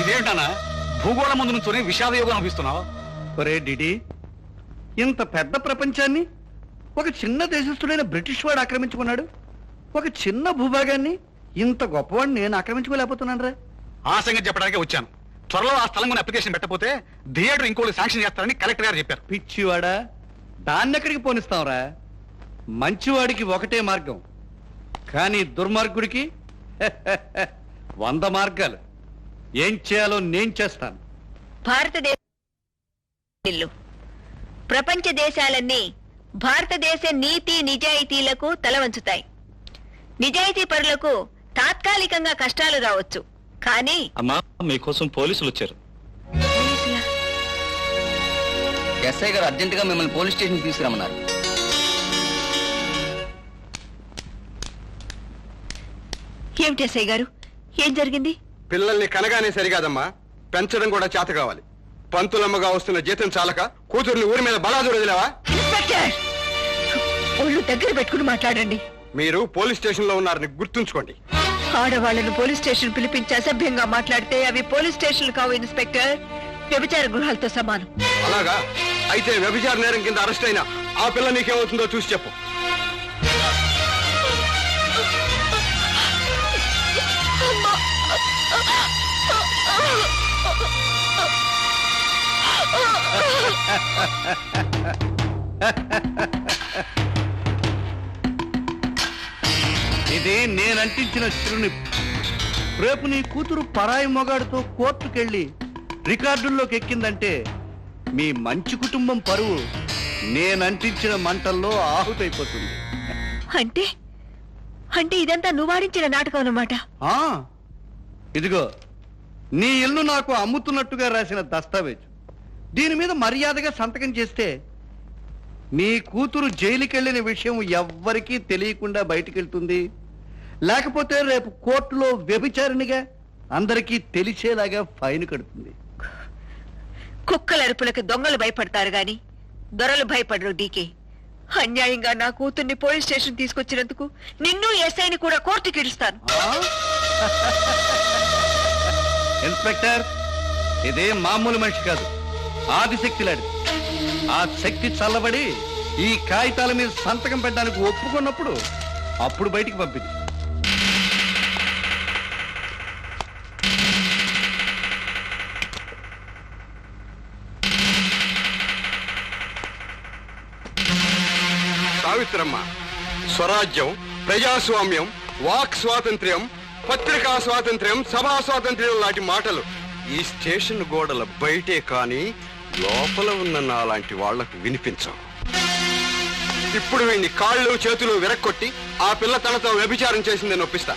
ఇదేంటన్నా భూగోళం ముందు నుంచొని విషాద యోగం అనిపిస్తున్నావు ఒరే డిడి ఇంత పెద్ద ప్రపంచాన్ని ఒక చిన్న దేశస్థుడైన బ్రిటిష్ వాడు ఆక్రమించుకున్నాడు. ఒక చిన్న భూభాగాన్ని ఇంత గొప్పవాడిని నేను ఆక్రమించుకోలేకపోతున్నాను రా ఆ సంగతి చెప్పడానికి వచ్చాను. త్వరలో ఆ స్థలం కొని అప్లికేషన్ పెట్టకపోతే థియేటర్ ఇంకోటి శాంక్షన్ చేస్తారని కలెక్టర్ గారు చెప్పారు. పిచ్చివాడా దాన్ని ఎక్కడికి పోనిస్తాంరా మంచివాడికి ఒకటే మార్గం. కానీ దుర్మార్గుడికి వంద మార్గాలు. ఏం చేయాలో నేను చేస్తాను. భారతదేశ ప్రపంచ దేశాలన్నీ భారతదేశ నీతి నిజాయితీలకు తల వంచుతాయి. నిజాయితీ పరులకు తాత్కాలికంగా కష్టాలు రావచ్చు. కానీ అమ్మా మీకోసం పోలీసులు వచ్చారు. ఎస్ఐ గారు అర్జెంట్గా మిమ్మల్ని పోలీస్ స్టేషన్ తీసుకురమ్మన్నారు. ఏమిటి ఎస్ఐ గారు? ఏం జరిగింది? పిల్లల్ని కనగానే సరికాదమ్మా పెంచడం కూడా చేత కావాలి. పంతులమ్మగా వస్తున్న జీతం చాలక కూతుర్ని ఊరి మీద బలాదు వదిలేవా? ఇన్స్పెక్టర్! ఒళ్ళు దగ్గర పెట్టుకుని మాట్లాడండి. మీరు పోలీస్ స్టేషన్లో ఉన్నారని గుర్తుంచుకోండి. ఆడవాళ్ళను పోలీస్ స్టేషన్ పిలిపించి అసభ్యంగా మాట్లాడితే అవి పోలీస్ స్టేషన్లు కావు ఇన్స్పెక్టర్. వ్యభిచార గృహాలతో సమానం. అలాగా? అయితే వ్యభిచార నేరం కింద అరెస్ట్ అయిన ఆ పిల్ల నీకేమవుతుందో చూసి చెప్పు. ఇది నేనంటించిన చిరుని రేపు నీ కూతురు పరాయి మొగాడితో కోర్టుకెళ్ళి రికార్డుల్లోకి ఎక్కిందంటే మీ మంచి కుటుంబం పరువు నేనంటించిన మంటల్లో ఆహుతైపోతుంది. అంటే అంటే ఇదంతా నువ్వాడించిన నాటకం అన్నమాట. ఇదిగో నీ ఇల్లు నాకు అమ్ముతున్నట్టుగా రాసిన దస్తావేజు. దీని మీద మర్యాదగా సంతకం చేస్తే నీ కూతురు జైలుకెళ్ళిన విషయం ఎవ్వరికీ తెలియకుండా బయటికెళ్తుంది. లేకపోతే రేపు కోర్టులో వ్యభిచారిణిగా అందరికీ తెలిసేలాగా ఫైన్ కడుతుంది. కుక్కల అరుపులకు దొంగలు భయపడతారు గాని దొరలు భయపడరు డీకే. అన్యాయంగా నా కూతుర్ని పోలీస్ స్టేషన్ తీసుకొచ్చినందుకు నిన్ను ఎస్ఐని కూడా కోర్టుకి ఇడుస్తాను ఆ? ఇన్స్పెక్టర్ ఇదే మామూలు మనిషి కాదు. ఆదిశక్తి లాంటిది ఆ శక్తి చల్లబడి ఈ కాగితాల మీద సంతకం పెట్టడానికి ఒప్పుకున్నప్పుడు అప్పుడు బయటికి పంపింది. సావిత్రమ్మ స్వరాజ్యం ప్రజాస్వామ్యం వాక్ స్వాతంత్ర్యం పత్రికా స్వాతంత్ర్యం సభా స్వాతంత్ర్యం లాంటి మాటలు. ఈ స్టేషన్ గోడల బయటే కానీ లోపల ఉన్న నాలాంటి వాళ్ళకు వినిపించవు. ఇప్పుడు వీడిని కాళ్ళు చేతులు విరక్కొట్టి ఆ పిల్ల తనతో వ్యభిచారం చేసిందని ఒప్పిస్తా.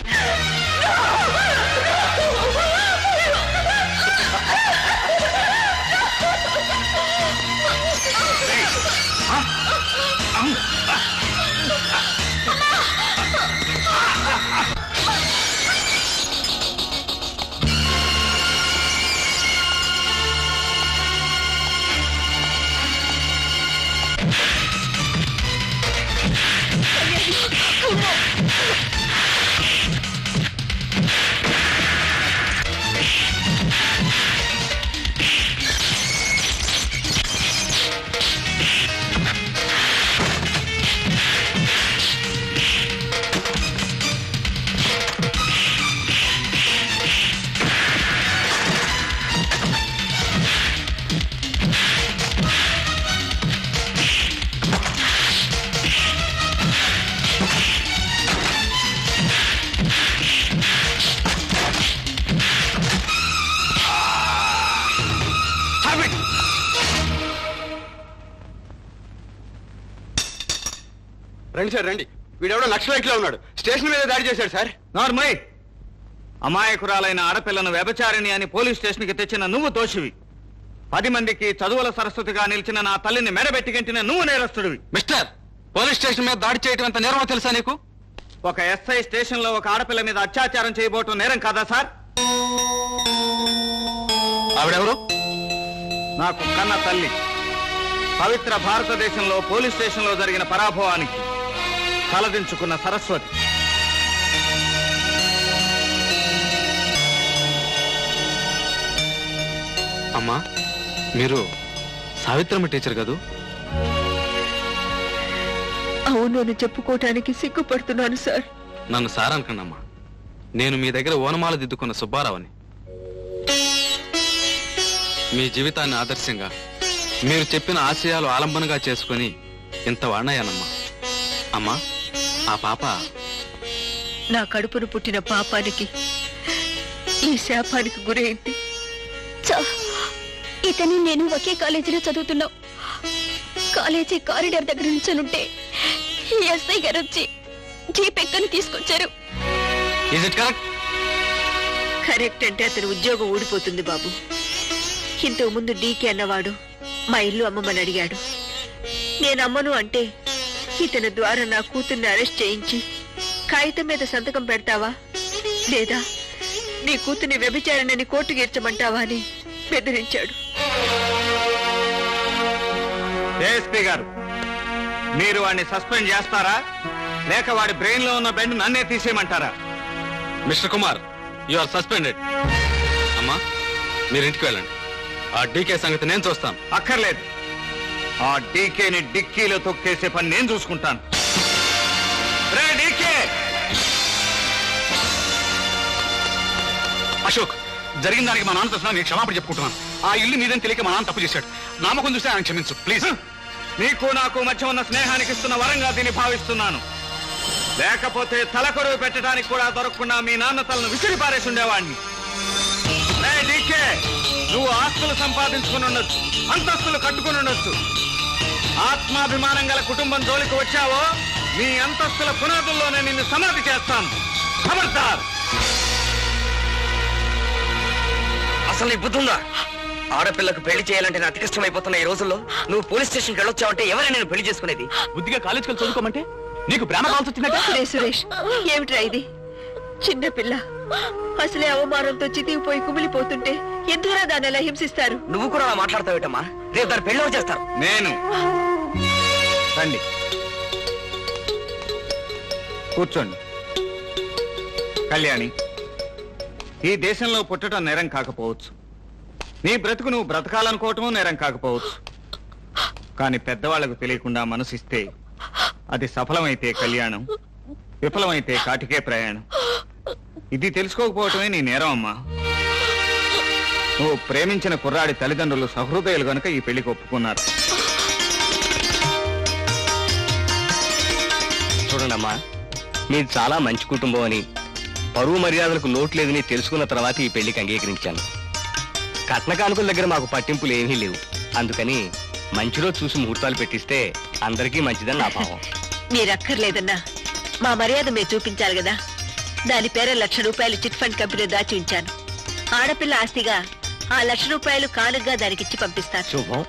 రండి సార్ రండి. వీడెవడో నక్సలైట్లో ఉన్నాడు. స్టేషన్ మీద దాడి చేశాడు సార్. నార్మల్ అమాయకురాలైన ఆడపిల్లను వ్యభచారిణి అని పోలీస్ స్టేషన్కి తెచ్చిన నువ్వు దోషివి. పది మందికి చదువుల సరస్వతిగా నిలిచిన నా తల్లిని మెడబెట్టి గంటిన నువ్వు నేరస్తుడివి. మిస్టర్ పోలీస్ స్టేషన్ మీద దాడి చేయటం ఎంత నేరమో తెలుసా నీకు? ఒక ఎస్ఐ స్టేషన్లో ఒక ఆడపిల్ల మీద అత్యాచారం చేయబోవటం నేరం కాదా సార్? ఆవిడెవరు? నాకు కన్న తల్లి. పవిత్ర భారతదేశంలో పోలీస్ స్టేషన్లో జరిగిన పరాభవానికి తలదించుకున్న సరస్వతి. అమ్మా మీరు సావిత్రమ్మ టీచర్ కదూ? అవును అని చెప్పుకోవటానికి సిగ్గుపడుతున్నాను సార్. నన్ను సార్ నేను మీ దగ్గర ఓనమాల దిద్దుకున్న సుబ్బారావుని. మీ జీవితాన్ని ఆదర్శంగా మీరు చెప్పిన ఆశయాలు ఆలంబనగా చేసుకొని ఇంత వాడినయ్యానమ్మా. అమ్మా ఆ పాప? నా కడుపును పుట్టిన పాపానికి ఈ శాపానికి గురైంది. ఇతను నేను ఒకే కాలేజీలో చదువుతున్నాం. కాలేజీ కారిడార్ దగ్గర నుంచోనుంటే ఎస్ఐ గారు వచ్చి జీప్ ఎక్కని తీసుకొచ్చారు. ఇజ్ ఇట్ కరెక్ట్ కరెక్ట్ అంటే అతని ఉద్యోగం ఊడిపోతుంది బాబు. ఇంతకు ముందు డీకే అన్నవాడు మా ఇల్లు అమ్మమ్మని అడిగాడు. నేను అమ్మను అంటే ఇతని ద్వారా నా కూతుర్ని అరెస్ట్ చేయించి కాగితం మీద సంతకం పెడతావా? లేదా నీ కూతుర్ని వ్యభిచారణని కోర్టుకి ఇర్చమంటావా అని బెదిరించాడు. ఏఎస్పీ గారు మీరు వాడిని సస్పెండ్ చేస్తారా? లేక వాడి బ్రెయిన్లో ఉన్న బెండ్ నన్నే తీసేయమంటారా? Mister Kumar you are suspended. అమ్మా మీరు ఇంటికి వెళ్ళండి. ఆ డీకే సంగతి నేను చూస్తాను. అక్కర్లేదు. ఆ డీకేని డిక్కీలో తొక్కేసే పని నేను చూసుకుంటాను. రే డీకే! అశోక్ జరిగిన దానికి మా నాన్న తరఫున నేను క్షమాపణ చెప్పుకుంటున్నాను. ఆ ఇల్లు నీదని తెలియక మా నాన్న తప్పు చేశాడు. నామకం చూస్తే ఆయన క్షమించు ప్లీజ్. నీకు నాకు మధ్య ఉన్న స్నేహానికి ఇస్తున్న వరంగా దీన్ని భావిస్తున్నాను. లేకపోతే తలకొరువు పెట్టడానికి కూడా దొరకకుండా మీ నాన్న తలను విసిరి పారేసి ఉండేవాడిని. రే డీకే! నువ్వు ఆస్తులు సంపాదించుకుని ఉండొచ్చు అంతస్తులు కట్టుకుని ఉండొచ్చు. ఆత్మాభిమానం గల కుటుంబం జోలికి వచ్చావో నీ అంతస్తుల పునాదుల్లోనే నిన్ను సమాధి చేస్తాను. ఖబర్దార్ అసలు నీ బుద్ధి ఉందా? ఆడపిల్లకు పెళ్ళి చేయాలంటే అతి కష్టమైపోతున్న ఈ రోజుల్లో నువ్వు పోలీస్ స్టేషన్కి వెళ్ళొచ్చావంటే ఎవరైనా నేను పెళ్ళి చేసుకునేది? బుద్ధిగా కాలేజ్కి వెళ్ళి చదువుకోమంటే? నీకు ప్రేమ కావాల్సి వచ్చిందట? సురేష్ ఏమిట్రా ఇది? చిన్న పిల్ల. అసలే అవమానంతో చితికిపోయి కుమిలిపోతుంటే ఎందుకురా దాన్ని అలా హింసిస్తారు? నువ్వు కూడా అలా మాట్లాడతావేటమ్మా? రేపు దాని ఎవరు చేస్తారు? నేను. రండి. కూర్చోండి. కళ్యాణి ఈ దేశంలో పుట్టడం నేరం కాకపోవచ్చు. నీ బ్రతుకు నువ్వు బ్రతకాలనుకోవటం నేరం కాకపోవచ్చు. కానీ పెద్దవాళ్ళకు తెలియకుండా మనసిస్తే అది సఫలమైతే కళ్యాణం విఫలమైతే కాటికే ప్రయాణం. ఇది తెలుసుకోకపోవటమే నీ నేరం అమ్మా. నువ్వు ప్రేమించిన కుర్రాడి తల్లిదండ్రులు సహృదయులు గనుక ఈ పెళ్ళికి ఒప్పుకున్నారు. చూడండమ్మా మీది చాలా మంచి కుటుంబం అని పరువు మర్యాదలకు లోటు లేదని తెలుసుకున్న తర్వాత ఈ పెళ్ళికి అంగీకరించాను. కట్న కానుకల దగ్గర మాకు పట్టింపులు ఏమీ లేవు. అందుకని మంచి రోజు చూసి ముహూర్తాలు పెట్టిస్తే అందరికీ మంచిదని నా భావం. మీరక్కర్లేదన్నా. మా మర్యాద మీరు చూపించాలి కదా. దాని పేర లక్ష రూపాయలు చిట్ ఫండ్ కంపెనీ దాచి ఉంచాను. ఆడపిల్ల ఆస్తిగా ఆ లక్ష రూపాయలు కానుగ్గా దానికిచ్చి పంపిస్తాను. శుభం.